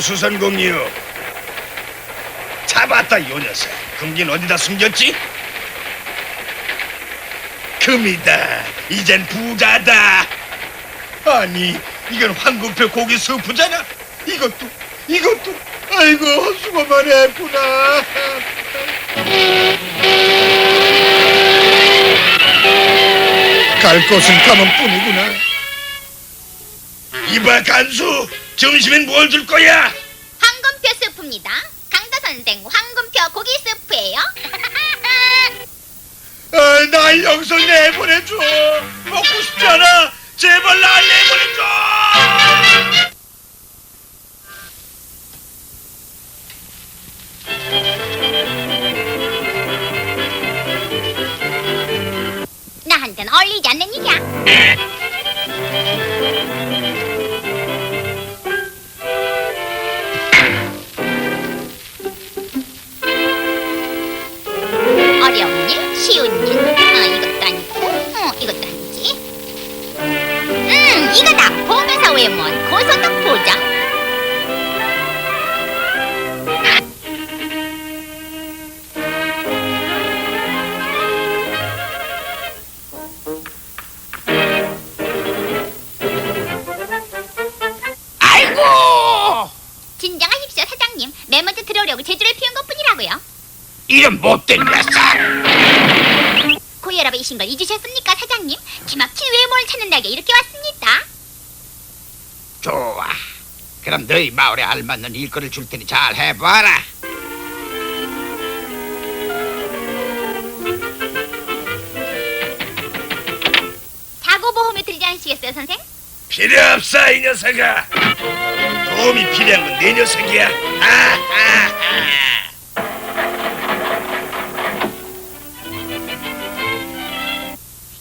홀로수선공이요. 잡았다 요 녀석. 금긴 어디다 숨겼지? 금이다. 이젠 부자다. 아니 이건 황금표 고기 스프잖아. 이것도 이것도 아이고 수고만 했구나. 갈 곳은 가면 뿐이구나. 이봐 간수 점심엔 뭘 줄 거야? 황금표 스프입니다. 강도 선생 황금표 고기 스프예요. 아, 날 여기서 내보내줘. 먹고 싶잖아. 제발 날 내보내줘. 나한테는 어울리지 않는 일이야. 외몬 고소득 보장. 아이고 진정하십시오, 사장님. 맨 먼저 들어오려고 제주를 피운 것뿐이라고요. 이런 못된 녀석 고혈압이신 걸 잊으셨습니까, 사장님? 기막힌 외모를 찾는다게 이렇게 왔습니다. 좋아 그럼 너희 마을에 알맞는 일거리를 줄 테니 잘 해봐라 사고 보험에 들지 않으시겠어요, 선생? 필요 없어 이 녀석아. 도움이 필요한 건 내 녀석이야. 아하하.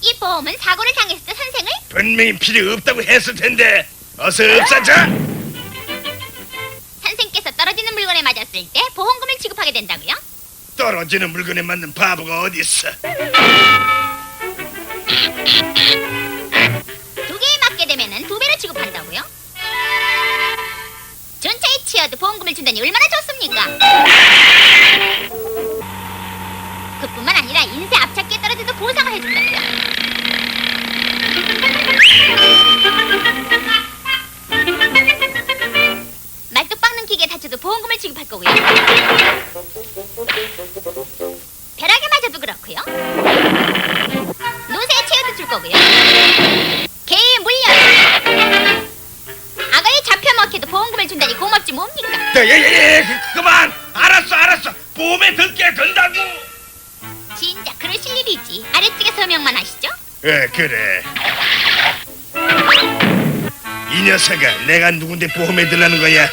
이 보험은 사고를 당했을 때 선생을 분명히 필요 없다고 했을 텐데 어서 없애자. 선생께서 떨어지는 물건에 맞았을 때 보험금을 지급하게 된다고요? 떨어지는 물건에 맞는 바보가 어디 있어? 두 개에 맞게 되면은 두 배로 지급한다고요? 전차에 치여도 보험금을 준다니 얼마나 좋습니까? 벼락에 맞아도 그렇고요. 노새에 채워도 줄 거고요. 개의 물려. 악어에 잡혀 먹혀도 보험금을 준다니 고맙지 뭡니까? 예예예 그, 그만 알았어 알았어 보험에 들게 된다고. 진짜 그러실 일이지. 아래쪽에 서명만 하시죠? 예 그래. 이 녀석아 내가 누군데 보험에 들라는 거야?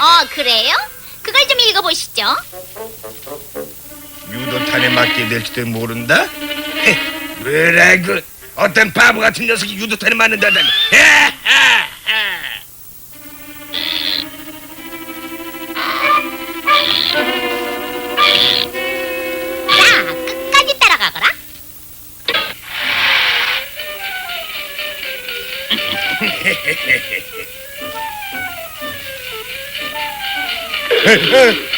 어, 그래요? 그걸 좀 읽어보시죠. 넌 탄에 맞게 될지도 모른다. 헤, 왜래 그 어떤 바보 같은 녀석이 유도탄에 맞는다다니. 야, 끝까지 따라가거라. 헤헤.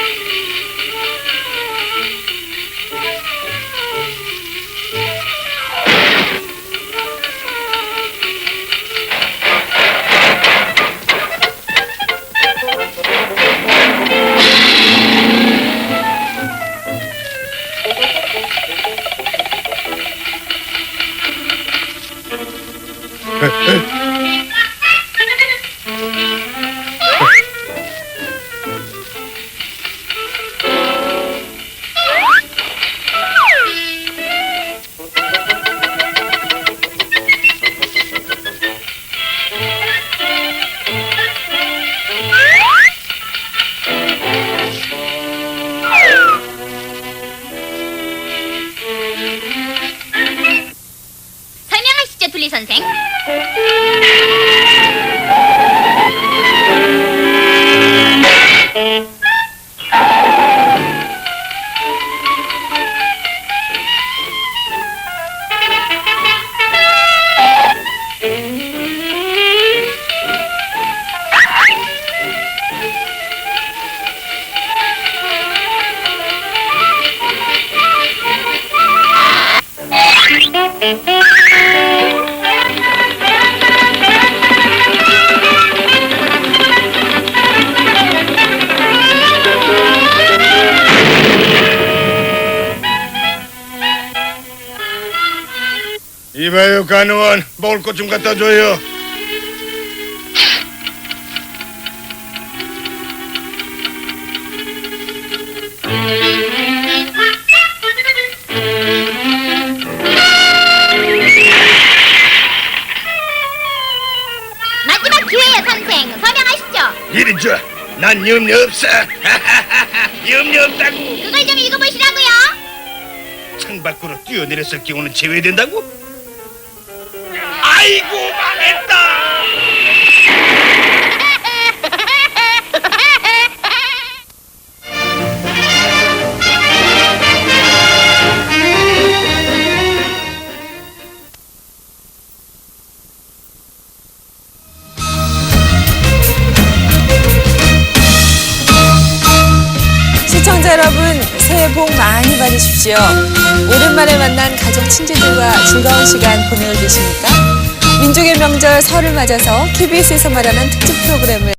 이봐요 간호원 먹을 것 좀 갖다 줘요. 마지막 기회예요, 선생. 서명하시죠. 이리 줘. 난 염려 없어. 염려 없다고. 그걸 좀 읽어보시라고요. 창밖으로 뛰어내렸을 경우는 제외된다고? 아이고 망했다. 시청자 여러분, 새해 복 많이 받으십시오. 오랜만에 만난 가족 친지들과 즐거운 시간 보내고 계십니까? 민족의 명절 설을 맞아서 KBS에서 말하는 특집 프로그램을